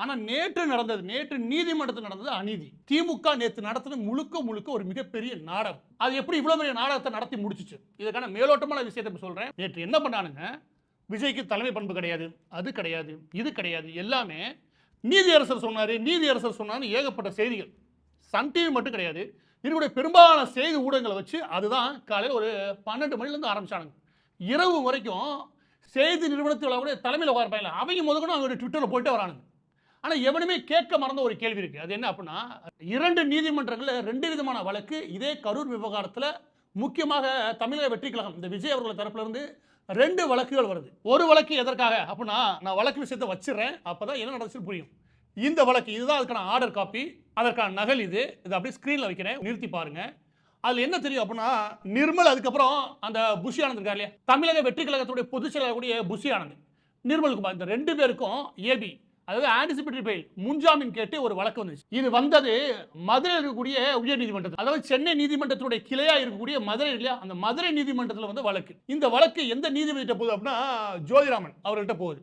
ஆனால் நேற்று நடந்தது நேற்று நீதிமன்றத்தில் நடந்தது அநீதி. திமுக நேற்று நடத்தின முழுக்க முழுக்க ஒரு மிகப்பெரிய நாடகம். அது எப்படி இவ்வளவு பெரிய நாடகத்தை நடத்தி முடிச்சிச்சு? இதுக்கான மேலோட்டமான விஷயத்தை இப்ப சொல்றேன். நேற்று என்ன பண்ணானுங்க? விஜய்க்கு தலைமை பண்பு கிடையாது அது கிடையாது இது கிடையாது எல்லாமே நீதியரசர் சொன்னாரு நீதியரசர் சொன்னார் ஏகப்பட்ட செய்திகள். சன் டிவி மட்டும் கிடையாது இதனுடைய பெரும்பாலான செய்தி ஊடகங்களை வச்சு அதுதான் காலையில் ஒரு பன்னெண்டு மணிலேருந்து ஆரம்பிச்சானுங்க. இரவு வரைக்கும் செய்தி நிறுவனத்தில் கூட தலைமையில் உட்காரப்பாங்க அவங்க முதக்கணும் அவங்க ட்விட்டரில் போயிட்டு வரானுங்க. ஆனால் எவனுமே கேட்க மறந்த ஒரு கேள்வி இருக்குது அது என்ன அப்படின்னா இரண்டு நீதிமன்றங்களில் ரெண்டு விதமான வழக்கு இதே கரூர் விவகாரத்தில் முக்கியமாக தமிழக வெற்றி கழகம் இந்த விஜய் அவர்கள் தரப்புலேருந்து ரெண்டு வழக்குகள் வருது. ஒரு வழக்கு எதற்காக அப்படின்னா நான் வழக்கு விஷயத்தை அப்போ தான் என்ன நடந்துச்சு புரியும். இந்த வழக்கு இதுதான் அதுக்கான ஆர்டர் காப்பி அதற்கான நகல் இது இதை அப்படியே ஸ்க்ரீனில் வைக்கிறேன் நிறுத்தி பாருங்கள் அதில் என்ன தெரியும் அப்படின்னா நிர்மல் அதுக்கப்புறம் அந்த புஷி ஆனந்த் இருக்கார் இல்லையா? தமிழக வெற்றி கழகத்துடைய பொதுச் செயலாளர் கூடிய புஷி ஆனந்த். நிர்மல் குமார் இந்த ரெண்டு பேருக்கும் ஏபி அதாவது ஆன்டிசிபேட்டரி பெயில் முன்ஜாமீன் கேட்டு ஒரு வழக்கு வந்துச்சு. இது வந்தது மதுரை இருக்கக்கூடிய உயர் நீதிமன்றத்தில் அதாவது சென்னை நீதிமன்றத்துடைய கிளையா இருக்கக்கூடிய மதுரை இல்லையா? அந்த மதுரை நீதிமன்றத்தில் வந்து வழக்கு. இந்த வழக்கு எந்த நீதிபதியிட்ட போகுது அப்படின்னா ஜோதிராமன் அவர்கிட்ட போகுது.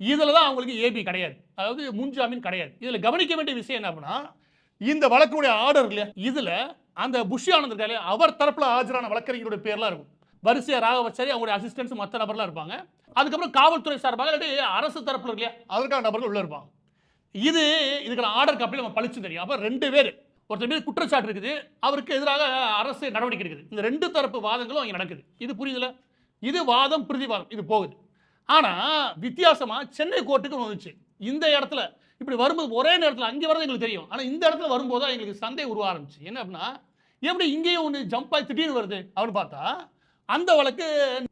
இதில் தான் அவங்களுக்கு ஏபி கிடையாது. அதாவது முன்ஜாமீன் கிடையாது. இதில் கவனிக்க வேண்டிய விஷயம் என்ன அப்படின்னா இந்த வழக்குடைய ஆர்டர் இல்லையா? இதில் அந்த புஷி ஆனந்த் இருக்காரு அவர் தரப்பில் ஆஜரான வழக்கறிஞருடைய பேர்லாம் இருக்கும். வரிசையாக ராகவச்சாரி அவங்களுடைய அசிஸ்டன்ஸ் மற்ற நபர்லாம் இருப்பாங்க. அதுக்கப்புறம் காவல்துறை சார்பாக இல்லாட்டி அரசு தரப்புல இல்லையா அதற்கான நபர்கள் உள்ள இருப்பாங்க. இது இதுக்கான ஆர்டர் காப்பியில் நம்ம பளிச்சு தெரியும். அப்போ ரெண்டு பேர் ஒருத்தர் மீது குற்றச்சாட்டு இருக்குது அவருக்கு எதிராக அரசு நடவடிக்கை இருக்குது. இந்த ரெண்டு தரப்பு வாதங்களும் அங்கே நடக்குது. இது புரியுதுல? இது வாதம் பிரதிவாதம் இது போகுது. ஆனால் வித்தியாசமாக சென்னை கோர்ட்டுக்கு வந்துச்சு. இந்த இடத்துல இப்படி வரும்போது ஒரே நேரத்தில் அங்கே வரது எங்களுக்கு தெரியும். ஆனால் இந்த இடத்துல வரும்போது தான் எங்களுக்கு சந்தேகம் உருவ ஆரம்பிச்சு. என்ன அப்படின்னா எப்படி இங்கேயும் ஒன்று ஜம்ப் ஆகி திடீர்னு வருது? அப்படின்னு பார்த்தா அந்த வழக்கு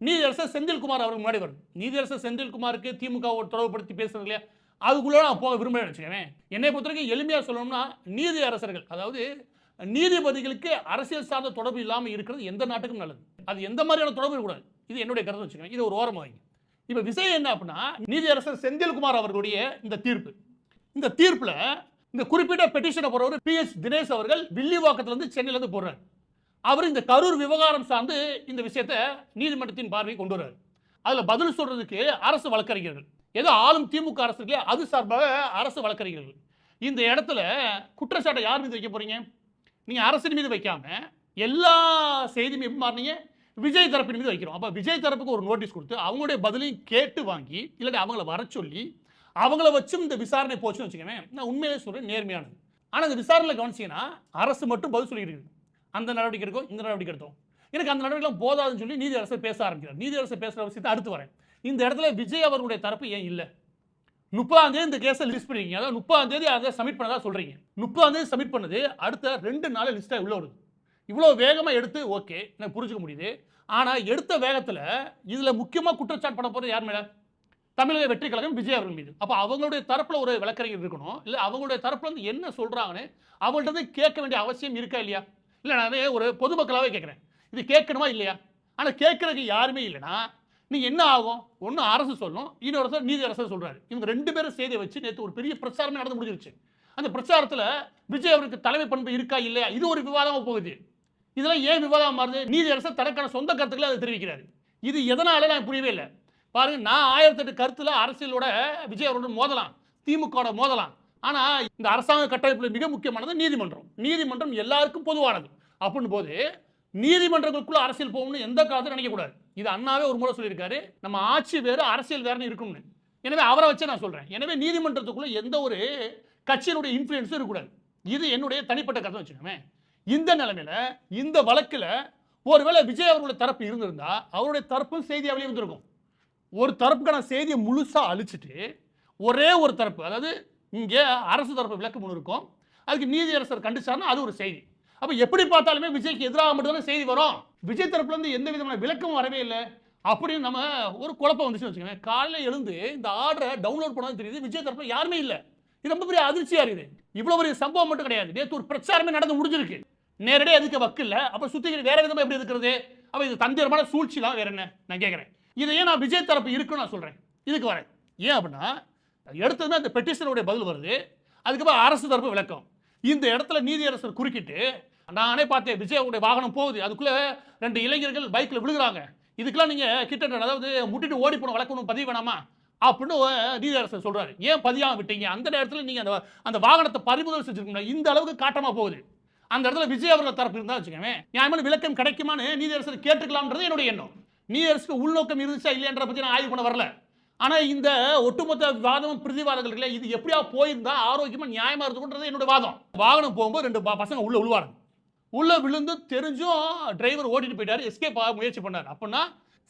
நீதியரசர் செந்தில்குமார் அவருக்கு முன்னாடி வருது. நீதியரசர் செந்தில்குமாருக்கு திமுக தொடர்புபடுத்தி பேசுறது இல்லையா? அதுக்குள்ள நான் போக விரும்புகிறேன் வச்சுக்கவேன் என்னை பொறுத்த வரைக்கும் எளிமையாக சொல்லணும்னா நீதி அரசர்கள் அதாவது நீதிபதிகளுக்கு அரசியல் சார்ந்த தொடர்பு இல்லாமல் இருக்கிறது எந்த நாட்டுக்கும் நல்லது. அது எந்த மாதிரியான தொடர்பு இருக்கக்கூடாது இது என்னுடைய கருத்து வச்சுக்கோங்க இது ஒரு ஓரமாக வைங்க. இப்போ விஷயம் என்ன அப்படின்னா நீதியரசர் செந்தில்குமார் அவர்களுடைய இந்த தீர்ப்பு. இந்த தீர்ப்பில் இந்த குறிப்பிட்ட பெட்டிஷனை போடுறவர் பி எஸ் தினேஷ் அவர்கள் வில்லிவாக்கத்துலேருந்து சென்னையிலேருந்து போடுறார் அவர் இந்த கரூர் விவகாரம் சார்ந்து இந்த விஷயத்தை நீதிமன்றத்தின் பார்வையை கொண்டு வர்றாரு. அதில் பதில் சொல்றதுக்கு அரசு வழக்கறிஞர்கள் ஏதோ ஆளும் திமுக அரசு இல்லையா, அது சார்பாக அரசு வழக்கறிஞர்கள். இந்த இடத்துல குற்றச்சாட்டை யார் மீது வைக்க போறீங்க? நீங்கள் அரசின் மீது வைக்காம எல்லா செய்தியும் எப்படி மாறினீங்க? விஜய் தரப்பின் மீது வைக்கிறோம். அப்போ விஜய் தரப்புக்கு ஒரு நோட்டீஸ் கொடுத்து அவங்களுடைய பதிலையும் கேட்டு வாங்கி இல்லாட்டி அவங்கள வர சொல்லி அவங்கள வச்சும் இந்த விசாரணை போச்சுன்னு வச்சுக்கோங்க நான் உண்மையிலே சொல்கிறேன் நேர்மையானது. ஆனால் இந்த விசாரணையில் கவனிச்சீங்கன்னா அரசு மட்டும் பதில் சொல்லியிருக்கு அந்த நடவடிக்கை எடுக்கும் இந்த நடவடிக்கை எடுத்தோம் எனக்கு அந்த நடவடிக்கைலாம் போதாதுன்னு சொல்லி நீதி அரசர் பேச ஆரம்பிக்கிறார். நீதி அரசை பேசுகிற விஷயத்தை அடுத்து வரேன். இந்த இடத்துல விஜய் அவர்களுடைய தரப்பு ஏன் இல்லை? முப்பதாம் தேதி இந்த கேஸை லிஸ்ட் பண்ணிருக்கீங்க. அதாவது முப்பதாம் தேதி அதை சப்மிட் பண்ணதா சொல்றீங்க. முப்பதாம் தேதி சப்மிட் பண்ணது அடுத்த ரெண்டு நாள் லிஸ்ட்டாக உள்ள வருது. இவ்வளோ வேகமாக எடுத்து ஓகே எனக்கு புரிஞ்சுக்க முடியுது. ஆனால் எடுத்த வேகத்தில் இதில் முக்கியமாக குற்றச்சாட்டு பண்ண போகிறது யார் மேலே? தமிழக வெற்றி கழகம் விஜய் அவர்கள் மீது. அப்போ அவங்களுடைய தரப்பில் ஒரு விளக்கறிஞர் இருக்கணும். இல்லை அவங்களுடைய தரப்புல வந்து என்ன சொல்கிறாங்கன்னு அவங்கள்ட்ட இருந்து கேட்க வேண்டிய அவசியம் இருக்கா இல்லையா? இல்லை நான் ஒரு பொதுமக்களாகவே கேட்குறேன் இது கேட்கணுமா இல்லையா? ஆனால் கேட்குறதுக்கு யாருமே இல்லைன்னா நீங்கள் என்ன ஆகும்? ஒன்று அரசு சொல்லும் இன்னொரு நீதி அரசு சொல்கிறாரு இவங்க ரெண்டு பேரும் செய்தியை வச்சு நேற்று ஒரு பெரிய பிரச்சாரமே நடந்து முடிஞ்சிருச்சு. அந்த பிரச்சாரத்தில் விஜய் அவருக்கு தலைமை பண்பு இருக்கா இல்லையா? இது ஒரு விவாதமாக போகுது. இதெல்லாம் ஏன் விவாதம் மாறுது? நீதி அரசர் தனக்கான சொந்த கருத்துக்களை அதை தெரிவிக்கிறாரு. இது எதனால நான் புரியவே இல்லை. பாருங்க நான் ஆயிரத்தெட்டு கருத்தில் அரசியலோட விஜய் அவரோட மோதலாம் திமுகவோட மோதலாம். ஆனா இந்த அரசாங்க கட்டமைப்புல மிக முக்கியமானது நீதிமன்றம். நீதிமன்றம் எல்லாருக்கும் பொதுவானது. அப்படின்னு போது நீதிமன்றங்களுக்குள்ள அரசியல் போகணும்னு எந்த காலத்தையும் நினைக்கக்கூடாது இது அண்ணாவே ஒரு முறை சொல்லியிருக்காரு. நம்ம ஆட்சி வேறு அரசியல் வேறுனு இருக்கும்னு. எனவே அவரை வச்சே நான் சொல்றேன். எனவே நீதிமன்றத்துக்குள்ள எந்த ஒரு கட்சியினுடைய இன்ஃப்ளூயன்ஸும் இருக்கக்கூடாது. இது என்னுடைய தனிப்பட்ட கருத்தை வச்சுக்கோமே. இந்த நிலைமையில இந்த வழக்கில் ஒருவேளை விஜய் அவர்களுடைய தரப்பு இருந்திருந்தா அவருடைய தரப்பும் செய்தியாக வெளியே ஒரு தரப்புக்கான செய்தியை முழுசாக அழிச்சிட்டு ஒரே ஒரு தரப்பு அதாவது இங்கே அரசு தரப்பு விளக்கு ஒன்று இருக்கும். அதுக்கு நீதியரசர் கண்டிச்சாருன்னா அது ஒரு செய்தி. அப்போ எப்படி பார்த்தாலுமே விஜய்க்கு எதிராக மட்டும்தான் செய்தி வரும். விஜய் தரப்புலேருந்து எந்த விதமான விளக்கமும் வரவே இல்லை. அப்படின்னு நம்ம ஒரு குழப்பம் வந்துச்சுன்னு வச்சுக்கோங்க காலையில் எழுந்து இந்த ஆர்டரை டவுன்லோட் பண்ணாலும் தெரியுது விஜய் தரப்பு யாருமே இல்லை. இது ரொம்ப பெரிய அதிர்ச்சியாக இருக்குது. இவ்வளோ பெரிய சம்பவம் மட்டும் கிடையாது. நேற்று ஒரு பிரச்சாரமே நடந்து முடிஞ்சிருக்கு. நேரடியாக எதுக்கு வக்கு இல்லை. அப்போ சுத்திக்கிற வேற விதமாக எப்படி இருக்கிறது? அப்போ இது தந்திரமான சூழ்ச்சிலாம் வேற என்ன? நான் கேட்குறேன் இதை ஏன் நான் விஜய் தரப்பு இருக்குன்னு நான் சொல்கிறேன் இதுக்கு வரேன். ஏன் அப்படின்னா எடுத்ததுமே அந்த பெட்டிஷனுடைய பதில் வருது. அதுக்கப்புறம் அரசு தரப்பு விளக்கம். இந்த இடத்துல நீதியரசர் குறுக்கிட்டு நானே பார்த்தேன் விஜய் அவருடைய வாகனம் போகுது. அதுக்குள்ளே ரெண்டு இளைஞர்கள் பைக்கில் விழுகிறாங்க. இதுக்கெல்லாம் நீங்கள் கிட்ட அதாவது முட்டிட்டு ஓடி போன வழக்கு ஒன்றும் பதிவு வேணாமா? அப்படின்னு நீதியரசர் சொல்றாரு. ஏன் பதியாம விட்டீங்க? அந்த நேரத்தில் நீங்கள் அந்த அந்த வாகனத்தை பறிமுதல் செஞ்சிருக்கீங்க இந்த அளவுக்கு காட்டமாக போகுது. அந்த இடத்துல விஜய் அவர்கள் தரப்பு இருந்தால் வச்சுக்கோங்க நியாயமான விளக்கம் கிடைக்குமான்னு நீதியரசர் கேட்டுக்கலாம்ன்றது என்னுடைய எண்ணம். நீதியரசுக்கு உள்நோக்கம் இருந்துச்சா இல்லையன்ற பற்றி நான் ஆய்வு பண்ண வரல. ஆனால் இந்த ஒட்டுமொத்த வாதமும் பிரதிவாதங்களுக்கு இது எப்படியா போயிருந்தா ஆரோக்கியமாக நியாயமாக இருக்குன்றது என்னோட வாதம். வாகனம் போகும்போது ரெண்டு பசங்க உள்ள விழுவாங்க உள்ளே விழுந்து தெரிஞ்சும் டிரைவர் ஓட்டிட்டு போயிட்டார் எஸ்கேப் ஆக முயற்சி பண்ணார். அப்படின்னா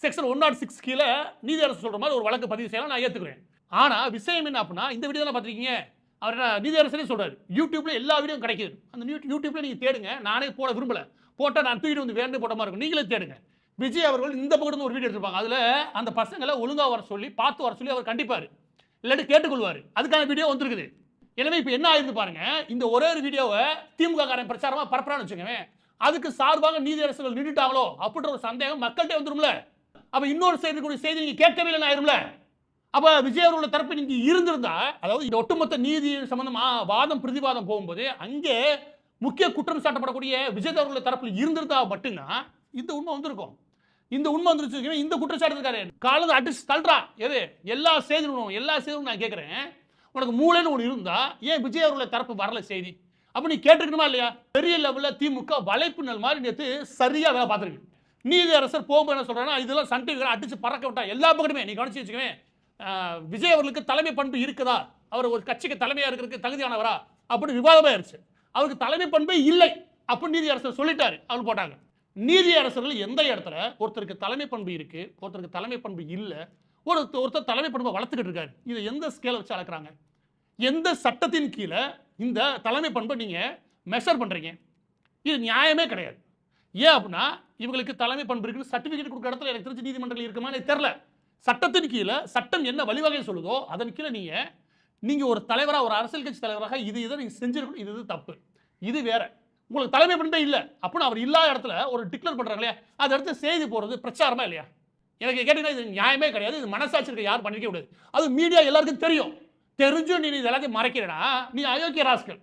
section one nought oh six கீழே நீதி அரசு சொல்கிற மாதிரி ஒரு வழக்கு பதிவு செய்யலாம் நான் ஏற்றுக்கிறேன் ஆனால் விஷயம் என்ன அப்படின்னா இந்த வீடியோ தான் பார்த்துருக்கீங்க? அவர் என்ன அரசனே சொல்கிறார் யூடியூப்பில் எல்லா வீடியோ கிடைக்குது. அந்த யூடியூப்பில் நீங்கள் தேடுங்க. நானே போட விரும்பலை. போட்டால் நான் தூக்கிட்டு வந்து வேண்டு போட்ட மாதிரி இருக்கும். நீங்களே தேடுங்க. விஜய் அவர்கள் இந்த பக்கத்துல ஒரு வீடியோ எடுத்திருப்பாங்க. அதுல அந்த பசங்களை ஒழுங்கா வர சொல்லி பார்த்து வர சொல்லி அவர் கண்டிப்பார். இல்லாட்டி கேட்டுக்கொள்வார். அதுக்கான வீடியோ வந்திருக்குது. எனவே இப்போ என்ன ஆயிருந்து பாருங்க இந்த ஒரே ஒரு வீடியோவை திமுக காரன் பிரச்சாரமாக பரப்புறான்னு வச்சுக்கோங்க அதுக்கு சார்பாக நீதி அரசுகள் நின்றுட்டாங்களோ அப்படின்ற ஒரு சந்தேகம் மக்கள்கிட்ட வந்துரும்ல. அப்ப இன்னொரு செய்தி கூடிய செய்தி நீங்க கேட்கவே இல்லைன்னு ஆயிரும்ல. அப்ப விஜய் அவர்களோட தரப்பு நீங்க இருந்திருந்தா அதாவது இந்த ஒட்டுமொத்த நீதி சம்பந்தமா வாதம் பிரதிவாதம் போகும்போது அங்கே முக்கிய குற்றம் சாட்டப்படக்கூடிய விஜய் அவர்களோட தரப்பில் இருந்திருந்தா மட்டும்தான் இந்த உண்மை வந்திருக்கும். இந்த உண்மை வந்துருச்சு இந்த குற்றச்சாட்டு இருக்காரு காலத்தை அடிச்சு தள்ளுறா. எது? எல்லா செய்திகளும் எல்லா செய்தியும் நான் கேட்குறேன். உனக்கு மூளைன்னு ஒன்று இருந்தா ஏன் விஜய் அவர்களை தரப்பு வரல செய்தி? அப்போ நீ கேட்டிருக்கணுமா இல்லையா? பெரிய லெவலில் திமுக வலைப்பின்னல் மாதிரி நேற்று சரியாக வேலை பார்த்துருக்கு. நீதி அரசர் போகும்போது என்ன சொல்றாங்கன்னா இதெல்லாம் சன் டிவி அடிச்சு பறக்க விட்டா எல்லா பக்கமே நீ கவனிச்சு வச்சுக்கவே விஜய் அவர்களுக்கு தலைமை பண்பு இருக்குதா? அவர் ஒரு கட்சிக்கு தலைமையாக இருக்கிறதுக்கு தகுதியானவரா? அப்படின்னு விவாதமாயிருச்சு. அவருக்கு தலைமை பண்பே இல்லை. அப்படின்னு நீதி அரசர் சொல்லிட்டாரு அவர் போட்டாங்க. நீதி அரசர்கள் எந்த இடத்துல? ஒருத்தருக்கு தலைமை பண்பு இருக்கு ஒருத்தருக்கு தலைமை பண்பு இல்லை ஒரு ஒருத்தர் தலைமை பண்பை வளர்த்துக்கிட்டு இருக்காரு. இதை எந்த ஸ்கேலை வச்சு அளக்குறாங்க? எந்த சட்டத்தின் கீழே இந்த தலைமை பண்பை நீங்க மெஷர் பண்றீங்க? இது நியாயமே கிடையாது. ஏன் அப்படின்னா இவங்களுக்கு தலைமை பண்பு இருக்குன்னு சர்டிஃபிகேட் கொடுக்குற இடத்துல எனக்கு தெரிஞ்சு நீதிமன்றங்கள் இருக்குமா எனக்கு தெரில சட்டத்தின் கீழே சட்டம் என்ன வழிவகை சொல்லுதோ அதன் கீழே நீங்கள் நீங்கள் ஒரு தலைவராக ஒரு அரசியல் கட்சி தலைவராக இது இதை நீங்கள் செஞ்சிருக்கணும் இது இது தப்பு. இது வேற. உங்களுக்கு தலைமை பண்பே இல்லை. அப்படின்னு அவர் இல்லாத இடத்துல ஒரு டிக்ளேர் இல்லையா அது இடத்துல செய்தி போகிறது பிரச்சாரமா இல்லையா? எனக்கு கேட்டீங்கன்னா இது நியாயமே கிடையாது. இது மனசாட்சி இருக்க யாரும் பண்ணிக்க கூடாது. அது மீடியா எல்லாருக்கும் தெரியும். தெரிஞ்சும் நீ இது எல்லாத்தையும் மறைக்கிறேன்னா நீ அயோக்கிய ராஸ்கள்